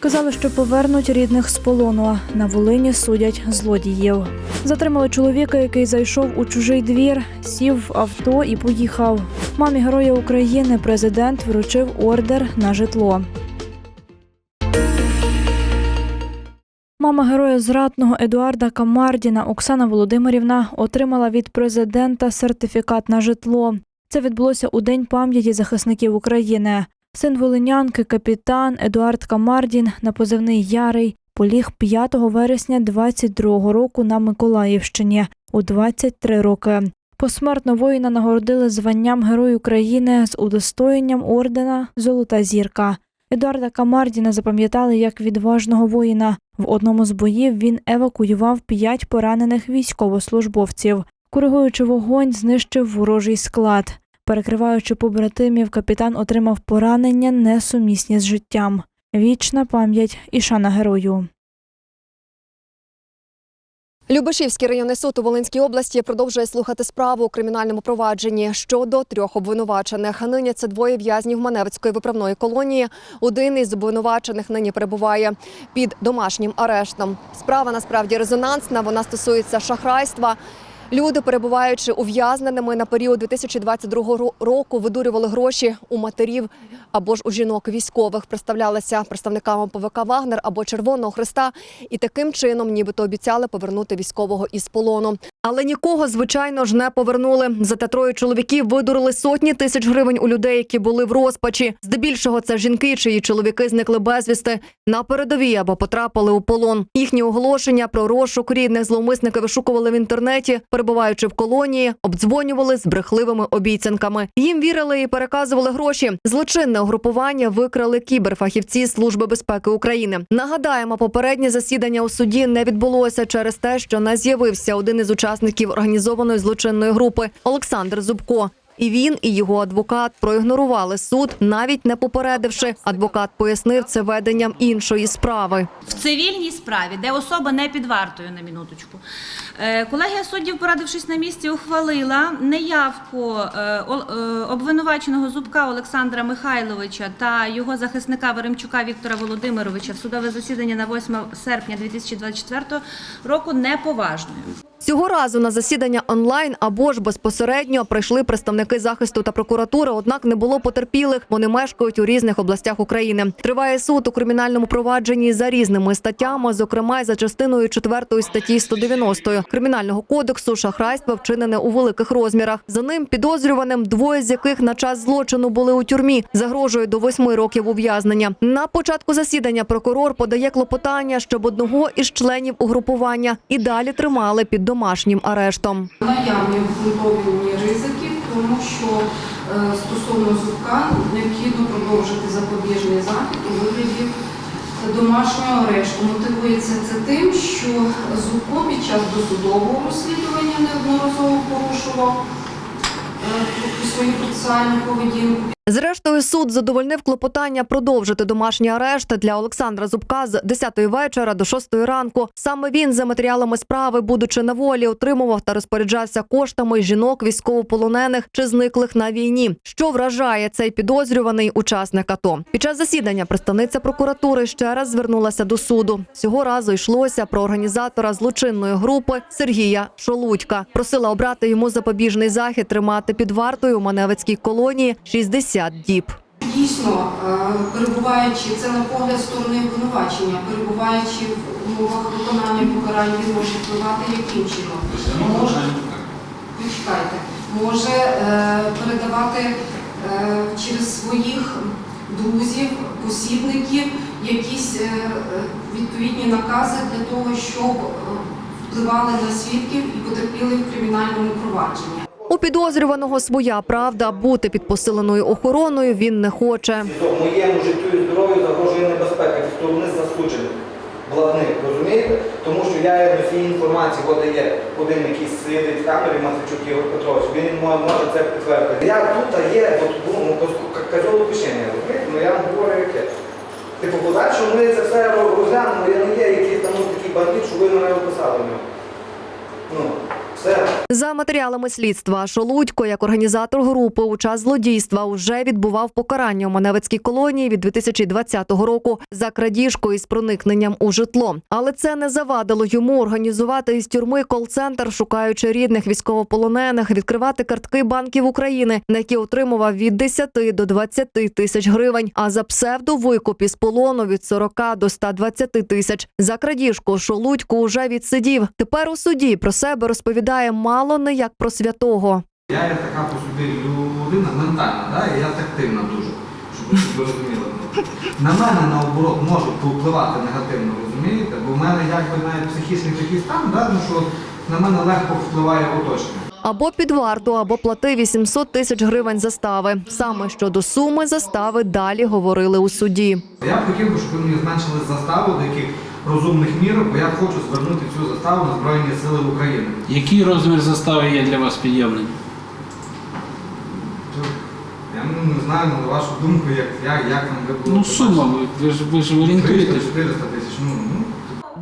Казали, що повернуть рідних з полону. На Волині судять злодіїв. Затримали чоловіка, який зайшов у чужий двір, сів в авто і поїхав. Мамі Героя України президент вручив ордер на житло. Мама героя зрадного Едуарда Камардіна Оксана Володимирівна отримала від президента сертифікат на житло. Це відбулося у День пам'яті захисників України. Син волинянки, капітан Едуард Камардін на позивний Ярий поліг 5 вересня 22 року на Миколаївщині у 23 роки. Посмертно воїна нагородили званням Герой України з удостоєнням ордена Золота зірка. Едуарда Камардіна запам'ятали як відважного воїна. В одному з боїв він евакуював п'ять поранених військовослужбовців. Коригуючи вогонь, знищив ворожий склад. Перекриваючи побратимів, капітан отримав поранення несумісні з життям. Вічна пам'ять і шана герою. Любешівський районний суд у Волинській області продовжує слухати справу у кримінальному провадженні щодо трьох обвинувачених. Нині це двоє в'язнів Маневицької виправної колонії. Один із обвинувачених нині перебуває під домашнім арештом. Справа насправді резонансна. Вона стосується шахрайства. Люди, перебуваючи ув'язненими на період 2022 ро- року, видурювали гроші у матерів або ж у жінок військових, представлялися представниками ПВК Вагнер або Червоного Христа, і таким чином, нібито обіцяли повернути військового із полону. Але нікого, звичайно ж, не повернули. Зате троє чоловіків видурили сотні тисяч гривень у людей, які були в розпачі. Здебільшого це жінки, чиї чоловіки зникли безвісти на передовій або потрапили у полон. Їхні оголошення про розшук рідних зловмисники вишукували в інтернеті, перебуваючи в колонії, обдзвонювали з брехливими обіцянками. Їм вірили і переказували гроші. Злочинне угрупування викрали кіберфахівці Служби безпеки України. Нагадаємо, попереднє засідання у суді не відбулося через те, що не з'явився один із учасників організованої злочинної групи Олександр Зубко. І він, і його адвокат проігнорували суд, навіть не попередивши. Адвокат пояснив це веденням іншої справи. В цивільній справі, де особа не під вартою на минуточку. Е, Колегія суддів, порадившись на місці, ухвалила неявку е, е, обвинуваченого Зубка Олександра Михайловича та його захисника Веремчука Віктора Володимировича в судове засідання на 8 серпня 2024 року неповажною. Цього разу на засідання онлайн або ж безпосередньо прийшли представники захисту та прокуратури. Однак не було потерпілих. Вони мешкають у різних областях України. Триває суд у кримінальному провадженні за різними статтями, зокрема й за частиною 4 статті 190 кримінального кодексу шахрайство вчинене у великих розмірах. За ним підозрюваним двоє з яких на час злочину були у тюрмі, загрожує до восьми років ув'язнення. На початку засідання прокурор подає клопотання, щоб одного із членів угрупування і далі тримали під домашнім арештом. Наявні обґрунтовані ризики, тому що е, стосовно зубка необхідно продовжити запобіжний захід у вигляді домашнього арешту. Мотивується це тим, що Зубко під час досудового розслідування неодноразово порушував е, свою процесуальну поведінку. Зрештою, суд задовольнив клопотання продовжити домашній арешт для Олександра Зубка з 10 вечора до 6 ранку. Саме він за матеріалами справи, будучи на волі, отримував та розпоряджався коштами жінок військовополонених чи зниклих на війні. Що вражає цей підозрюваний учасник АТО. Під час засідання представниця прокуратури ще раз звернулася до суду. Цього разу йшлося про організатора злочинної групи Сергія Шолудька. Просила обрати йому запобіжний захід тримати під вартою у Маневицькій колонії 60 діб. Дійсно, е, перебуваючи це на погляд сторони обвинувачення, перебуваючи в умовах виконання покарань, він може впливати яким чином? Може, почекайте, може е, передавати е, через своїх друзів, посібників якісь відповідні накази для того, щоб впливали на свідків і потерпіли в кримінальному провадженні. У підозрюваного своя правда бути під посиленою охороною він не хоче. Моєму життю і здоров'ю загрожує небезпека зі сторони засуджених владних, розумієте? Тому що я є носій інформації, от є один якийсь сидить в камері, Матвійчук Ігор Петрович, він може це підтвердити. Я тут є, от, ну, казало пишення, розумієте? Ну я вам говорю яке. Типу, подальше ми це все розглянемо, я не є якийсь там ну, такий бандит, що ви мене описали. Ну, За матеріалами слідства, Шолудько, як організатор групи у час злодійства, уже відбував покарання у Маневицькій колонії від 2020 року за крадіжку із проникненням у житло. Але це не завадило йому організувати із тюрми кол-центр, шукаючи рідних військовополонених, відкривати картки банків України, на які отримував від 10 до 20 тисяч гривень. А за псевдовикуп із полону від 40 до 120 тисяч. За крадіжку Шолудько уже відсидів. Тепер у суді про себе розповідає мало не як про святого. Я є така по собі людина ментальна, да? і я тактильна дуже, щоб ви розуміли. На мене наоборот може повпливати негативно, розумієте? Бо в мене якби навіть психічний такий стан, да? ну, що на мене легко впливає оточення. Або під варту, або плати 800 тисяч гривень застави. Саме щодо суми застави далі говорили у суді. Я б хотів би, щоб ви мені зменшили заставу до яких розумних мір, бо я хочу звернути цю заставу на Збройні Сили України. Який розмір застави є для вас під'ємним? Я ну, не знаю, на вашу думку, як, як, як там ви було. Ну, сума, ви, ви ж ви ж орієнтуєтесь. 300-400 тисяч, ну, ну,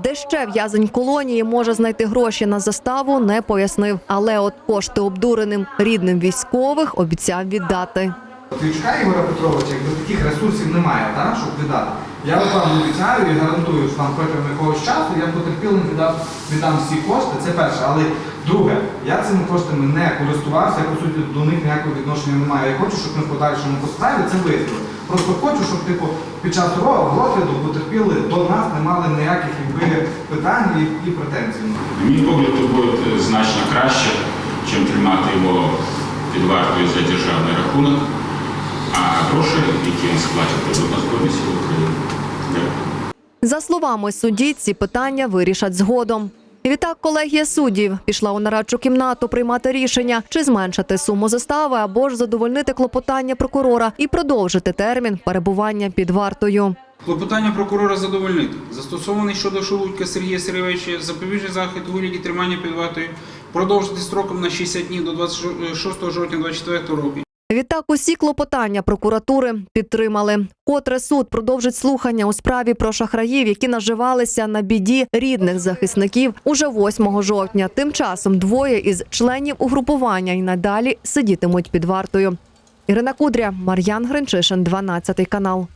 Де ще в'язень колонії може знайти гроші на заставу, не пояснив. Але от кошти обдуреним рідним військових обіцяв віддати. Твічка Ігоря Петровича, якби таких ресурсів немає, так, щоб віддати. Я вам обіцяю і гарантую, що там протягом якогось часу я потерпілим віддам, віддам всі кошти. Це перше. Але друге, я цими коштами не користувався, по суті до них ніякого відношення не маю. Я хочу, щоб ми в подальшому по справі це визнали. Просто хочу, щоб типу під час розгляду потерпіли до нас не мали ніяких якби, питань і, і претензій. Мій погляд, то буде значно краще, чим тримати його під вартою за державний рахунок, а гроші, які він сплатить, будуть на Збройні Сили України. За словами судді, ці питання вирішать згодом. Відтак колегія суддів пішла у нарадчу кімнату приймати рішення, чи зменшити суму застави або ж задовольнити клопотання прокурора і продовжити термін перебування під вартою. Клопотання прокурора задовольнити. Застосований щодо Шелудька Сергія Сергійовича запобіжний захід у вигляді тримання під вартою продовжити строком на 60 днів до 26 жовтня 2024 року. Відтак усі клопотання прокуратури підтримали. Котре суд продовжить слухання у справі про шахраїв, які наживалися на біді рідних захисників уже 8 жовтня. Тим часом двоє із членів угрупування і надалі сидітимуть під вартою. Ірина Кудря, Мар'ян Гринчишин, 12 канал.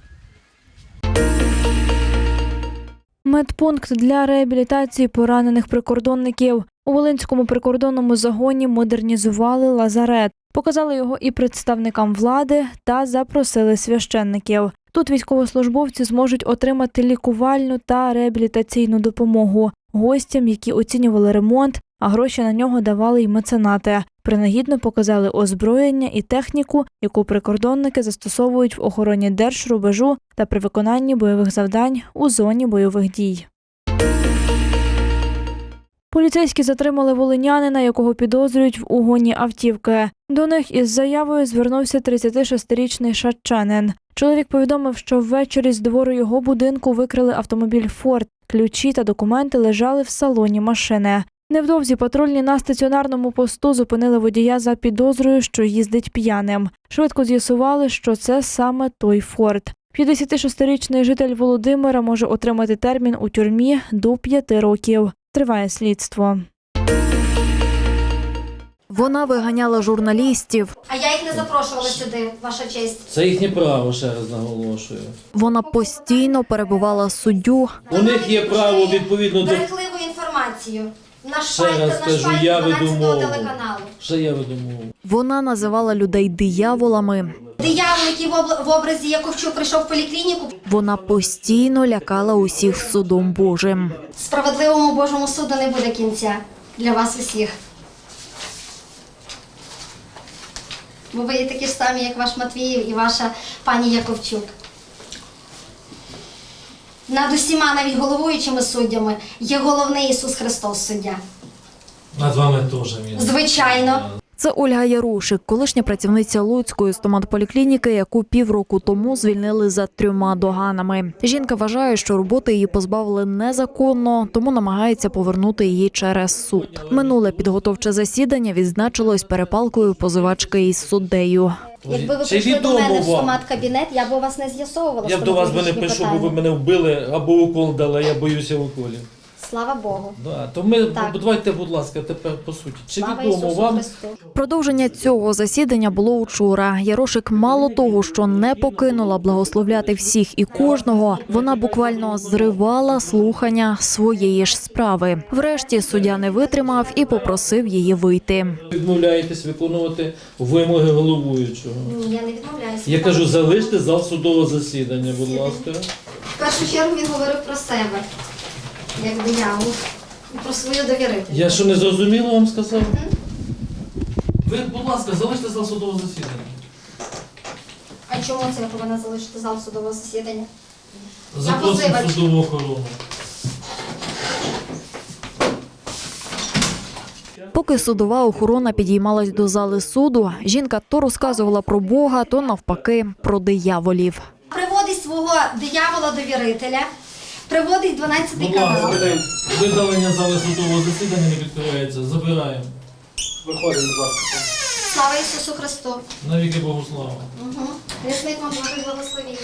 Медпункт для реабілітації поранених прикордонників у Волинському прикордонному загоні модернізували лазарет, показали його і представникам влади та запросили священників. Тут військовослужбовці зможуть отримати лікувальну та реабілітаційну допомогу гостям, які оцінювали ремонт, а гроші на нього давали й меценати. Принагідно показали озброєння і техніку, яку прикордонники застосовують в охороні держрубежу та при виконанні бойових завдань у зоні бойових дій. Поліцейські затримали волинянина, якого підозрюють в угоні автівки. До них із заявою звернувся 36-річний шатчанин. Чоловік повідомив, що ввечері з двору його будинку викрили автомобіль Форд. Ключі та документи лежали в салоні машини. Невдовзі патрульні на стаціонарному посту зупинили водія за підозрою, що їздить п'яним. Швидко з'ясували, що це саме той Форд. 56-річний житель Володимира може отримати термін у тюрмі до 5 років. Триває слідство. Вона виганяла журналістів. А я їх не запрошувала сюди, ваша честь. Це їхнє право, ще раз наголошую. Вона постійно перебувала суддю. У них є право відповідно до брехливу інформацію. На Ще шпальті, раз на кажу, шпальті я веду 12 мову. телеканалу. що я веду мову. Вона називала людей дияволами. Диявол, який в, образі Яковчук прийшов в поліклініку, Вона постійно лякала усіх судом Божим. справедливому Божому суду не буде кінця для вас усіх. Бо ви є такі ж самі, як ваш Матвіїв і ваша пані Яковчук. Над усіма навіть головуючими суддями є головний Ісус Христос суддя. Над вами теж. Звичайно. Це Ольга Ярушик, колишня працівниця Луцької стоматполіклініки, яку півроку тому звільнили за трьома доганами. Жінка вважає, що роботи її позбавили незаконно, тому намагається повернути її через суд. Минуле підготовче засідання відзначилось перепалкою позивачки із суддею. Якби ви Чи прийшли до відомо мене в вам? стомат-кабінет, я б у вас не з'ясовувала. Я б до вас би не стоматологічні пишу, бо ви питання. мене вбили або укол дали, я боюся уколів. Слава Богу. Да, то ми Так. давайте, будь ласка, тепер по суті. Чи Слава відомо Ісусу вам Христу. Продовження цього засідання було учора. Ярошик мало того, що не покинула благословляти всіх і кожного, вона буквально зривала слухання своєї ж справи. Врешті суддя не витримав і попросив її вийти. відмовляєтесь виконувати вимоги головуючого? Ні, я не відмовляюся. Я кажу, залиште зал судового засідання, будь ласка. В першу чергу він говорив про себе, як диявол, про свою довірительність. Я що не зрозуміло вам сказав? Ви, будь ласка, залиште зал судового засідання. А чому це я повинна залишити зал судового засідання? Запросимо позивач. судову охорону. Поки судова охорона підіймалась до зали суду, жінка то розказувала про Бога, то навпаки про дияволів. Приводить свого диявола-довірителя, приводить 12 Будь канал. ласка, видалення зали судового засідання не відкривається. Забираємо. Виходимо, будь ласка. Слава Ісусу Христу. Навіки Богу слава. Угу. Рясник вам Божий благословіння.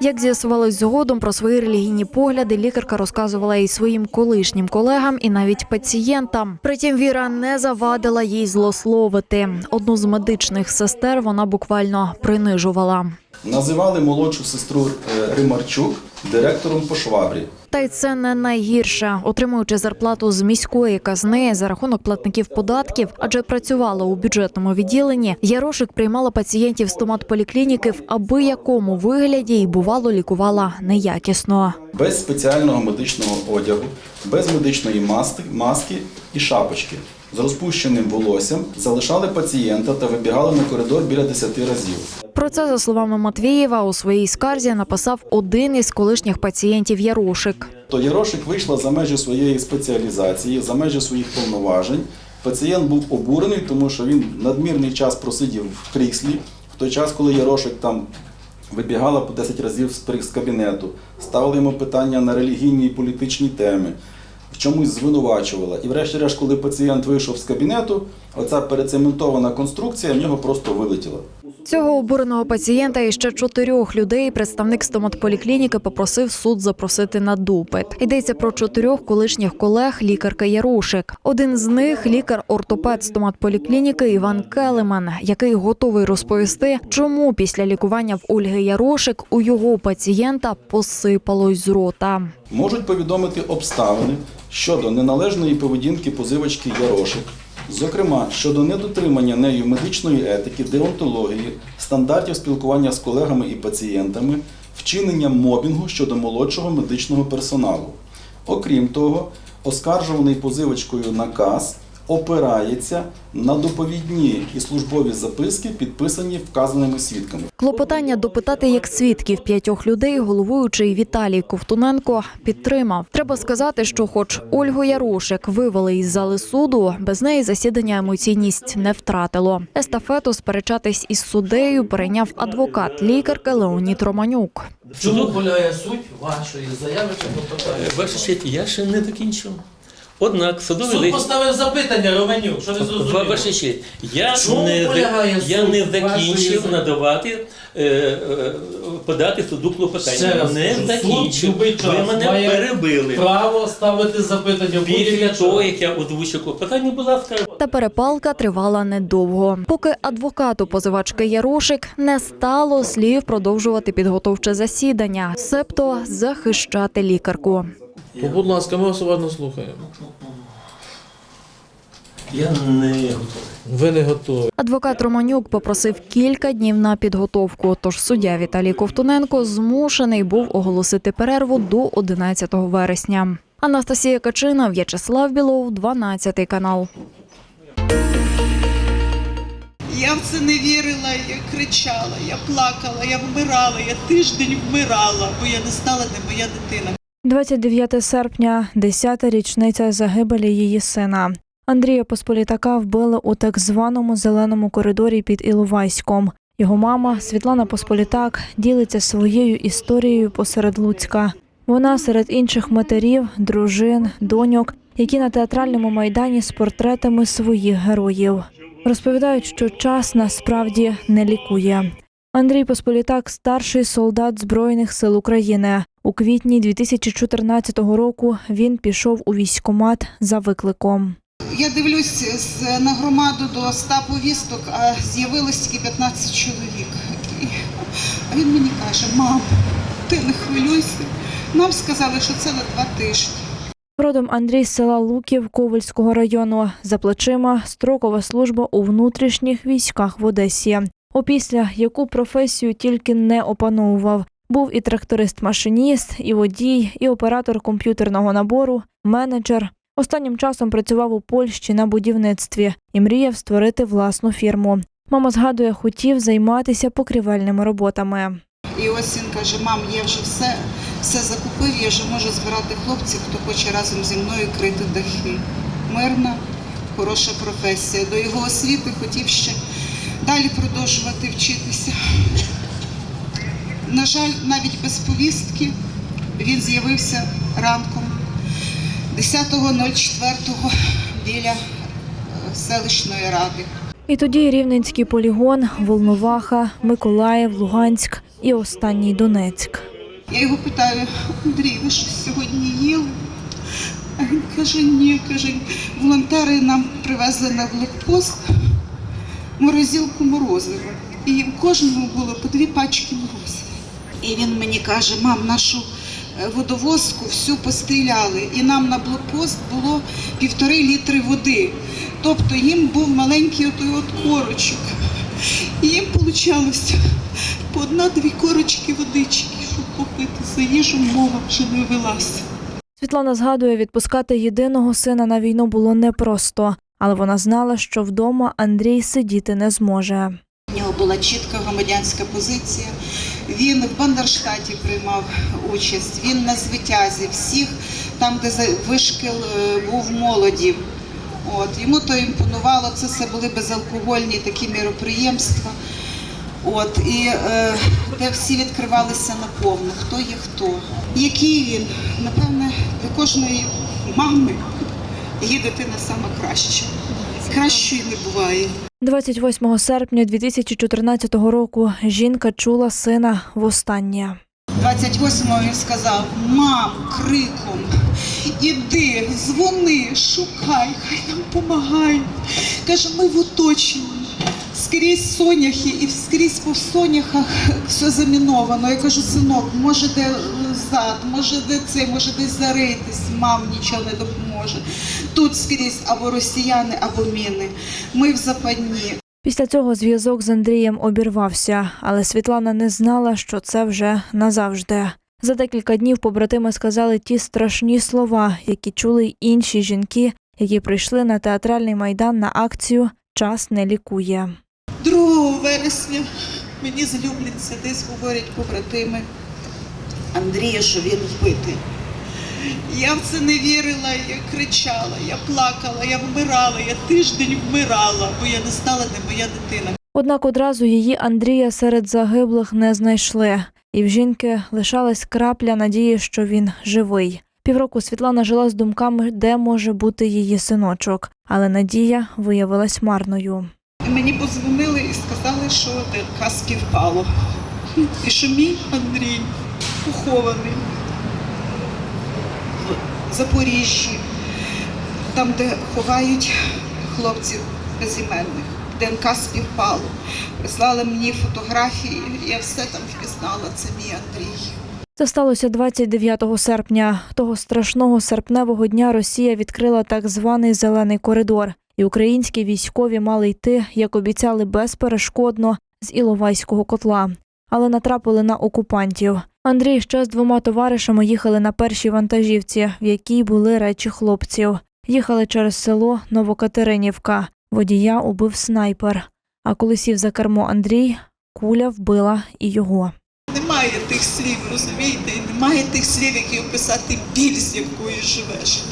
Як з'ясувалось згодом про свої релігійні погляди, лікарка розказувала і своїм колишнім колегам, і навіть пацієнтам. Притім, Віра не завадила їй злословити. Одну з медичних сестер вона буквально принижувала. Називали молодшу сестру е, Римарчук директором по швабрі. Та й це не найгірше. Отримуючи зарплату з міської казни за рахунок платників податків, адже працювала у бюджетному відділенні, Ярошик приймала пацієнтів стоматполіклініки в аби якому вигляді і бувало лікувала неякісно. Без спеціального медичного одягу, без медичної маски, маски і шапочки. З розпущеним волоссям залишали пацієнта та вибігали на коридор біля 10 разів. Про це, за словами Матвієва, у своїй скарзі написав один із колишніх пацієнтів Ярошик. То Ярошик вийшла за межі своєї спеціалізації, за межі своїх повноважень. Пацієнт був обурений, тому що він надмірний час просидів в кріслі, в той час, коли Ярошик там вибігала по 10 разів з кабінету, ставила йому питання на релігійні і політичні теми, чомусь звинувачувала. І врешті-решт, коли пацієнт вийшов з кабінету, оця перецементована конструкція в нього просто вилетіла. Цього обуреного пацієнта і ще чотирьох людей представник стоматполіклініки попросив суд запросити на допит. Йдеться про чотирьох колишніх колег лікарка Ярошик. Один з них лікар-ортопед стоматполіклініки Іван Келеман, який готовий розповісти, чому після лікування в Ольги Ярошик у його пацієнта посипалось з рота. можуть повідомити обставини щодо неналежної поведінки позивачки Ярошик, зокрема щодо недотримання нею медичної етики, деонтології, стандартів спілкування з колегами і пацієнтами, вчинення мобінгу щодо молодшого медичного персоналу. Окрім того, оскаржуваний позивочкою наказ опирається на доповідні і службові записки, підписані вказаними свідками. Клопотання допитати як свідків п'ятьох людей головуючий Віталій Ковтуненко підтримав. Треба сказати, що, хоч Ольгу Ярошик вивели із зали суду, без неї засідання емоційність не втратило. Естафету сперечатись із суддею перейняв адвокат лікарки Леонід Романюк. Чому полягає суть вашої заяви чи клопотання? Я ще не закінчив. Однак судовий Суд лист. поставив запитання, Романюк, що не зрозуміло. Честь, я Чому не, полягає я суть не закінчив надавати, е, е, подати суду Ще клопотання. раз Не кажу, суд закінчив. любий Ви мене має перебили. Право ставити запитання в Після будь-який того, час. як я озвучив клопотання, будь ласка, Та перепалка тривала недовго. Поки адвокату позивачки Ярошик не стало слів продовжувати підготовче засідання, себто захищати лікарку. То, Будь ласка, ми вас уважно слухаємо. я не готовий. Ви не готові. Адвокат Романюк попросив кілька днів на підготовку. Тож суддя Віталій Ковтуненко змушений був оголосити перерву до 11 вересня. Анастасія Качина, В'ячеслав Білов, 12 канал. Я в це не вірила, я кричала, я плакала, я вмирала, я тиждень вмирала, бо я не знала, де моя дитина. 29 серпня, 10-та річниця загибелі її сина. Андрія Посполітака вбили у так званому зеленому коридорі під Іловайськом. Його мама Світлана Посполітак ділиться своєю історією посеред Луцька. Вона серед інших матерів, дружин, доньок, які на театральному майдані з портретами своїх героїв. Розповідають, що час насправді не лікує. Андрій Посполітак старший солдат Збройних сил України. У квітні 2014 року він пішов у військкомат за викликом. Я дивлюсь на громаду до 100 повісток, а з'явилось тільки 15 чоловік. А він мені каже, мам, ти не хвилюйся. Нам сказали, що це на два тижні. Родом Андрій з села Луків Ковальського району. За плечима строкова служба у внутрішніх військах в Одесі. Опісля яку професію тільки не опановував. Був і тракторист-машиніст, і водій, і оператор комп'ютерного набору, менеджер. Останнім часом працював у Польщі на будівництві і мріяв створити власну фірму. Мама згадує, хотів займатися покрівельними роботами. І ось він каже, мам, я вже все, все закупив, я вже можу збирати хлопців, хто хоче разом зі мною крити дахи. Мирна, хороша професія. До його освіти хотів ще далі продовжувати вчитися. На жаль, навіть без повістки він з'явився ранком 10.04 біля е, селищної ради. І тоді Рівненський полігон, Волноваха, Миколаїв, Луганськ і останній Донецьк. Я його питаю, Андрій, ви щось сьогодні їли? А він каже, ні, каже, волонтери нам привезли на блокпост морозилку морозива. І їм кожному було по дві пачки морозива. І він мені каже, мам, нашу е, водовозку всю постріляли, і нам на блокпост було півтори літри води. Тобто їм був маленький отой от корочок. І їм вийшло по одна-дві корочки водички, щоб попити. За їжу мова вже не велася. Світлана згадує, відпускати єдиного сина на війну було непросто, але вона знала, що вдома Андрій сидіти не зможе. У нього була чітка громадянська позиція. Він в Бандерштаті приймав участь, він на звитязі всіх, там, де вишкіл е, був молоді. От, йому то імпонувало, це все були безалкогольні такі міроприємства. От, і е, де всі відкривалися наповну, хто є хто. Який він? Напевне, для кожної мами її дитина саме краще. Кращої не буває. 28 серпня 2014 року жінка чула сина востаннє. 28-го він сказав: мам, криком, іди, дзвони, шукай, хай нам допомагають. Каже, ми в оточенні. Скрізь соняхи і скрізь по соняхах все заміновано. Я кажу, синок, може де зад, може де це, може десь зарийтесь, мам нічого не допоможе. Тут скрізь або росіяни, або міни. Ми в западні. Після цього зв'язок з Андрієм обірвався, але Світлана не знала, що це вже назавжди. За декілька днів побратими сказали ті страшні слова, які чули й інші жінки, які прийшли на театральний майдан на акцію Час не лікує. 2 вересня мені злюбляться, десь говорять побратими Андрія, що він вбитий. Я в це не вірила, я кричала, я плакала, я вмирала, я тиждень вмирала, бо я не знала, де моя дитина. Однак одразу її Андрія серед загиблих не знайшли, і в жінки лишалась крапля надії, що він живий. Півроку Світлана жила з думками, де може бути її синочок, але надія виявилась марною. Мені подзвонили і сказали, що ДНК співпало. І що мій Андрій похований в Запоріжжі, там, де ховають хлопців безіменних. ДНК співпало. Прислали мені фотографії, я все там впізнала. Це мій Андрій. Це сталося 29 серпня. Того страшного серпневого дня Росія відкрила так званий зелений коридор, і українські військові мали йти, як обіцяли, безперешкодно з Іловайського котла, але натрапили на окупантів. Андрій ще з двома товаришами їхали на першій вантажівці, в якій були речі хлопців. Їхали через село Новокатеринівка. Водія убив снайпер. А коли сів за кермо Андрій, куля вбила і його. Немає тих слів, розумієте? Немає тих слів, які описати біль, з якою живеш.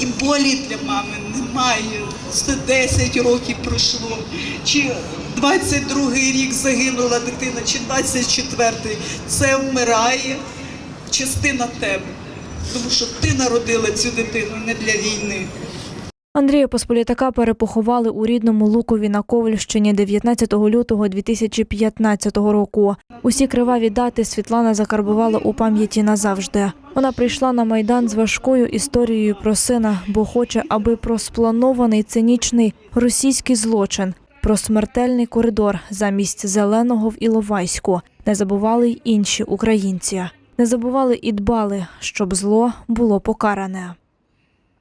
І болі для мами немає. 110 років пройшло. Чи 22-й рік загинула дитина, чи 24-й. Це вмирає частина тебе. Тому що ти народила цю дитину не для війни. Андрія Посполітака перепоховали у рідному Лукові на Ковальщині 19 лютого 2015 року. Усі криваві дати Світлана закарбувала у пам'яті назавжди. Вона прийшла на майдан з важкою історією про сина, бо хоче, аби про спланований цинічний російський злочин, про смертельний коридор замість зеленого в Іловайську не забували й інші українці. Не забували і дбали, щоб зло було покаране.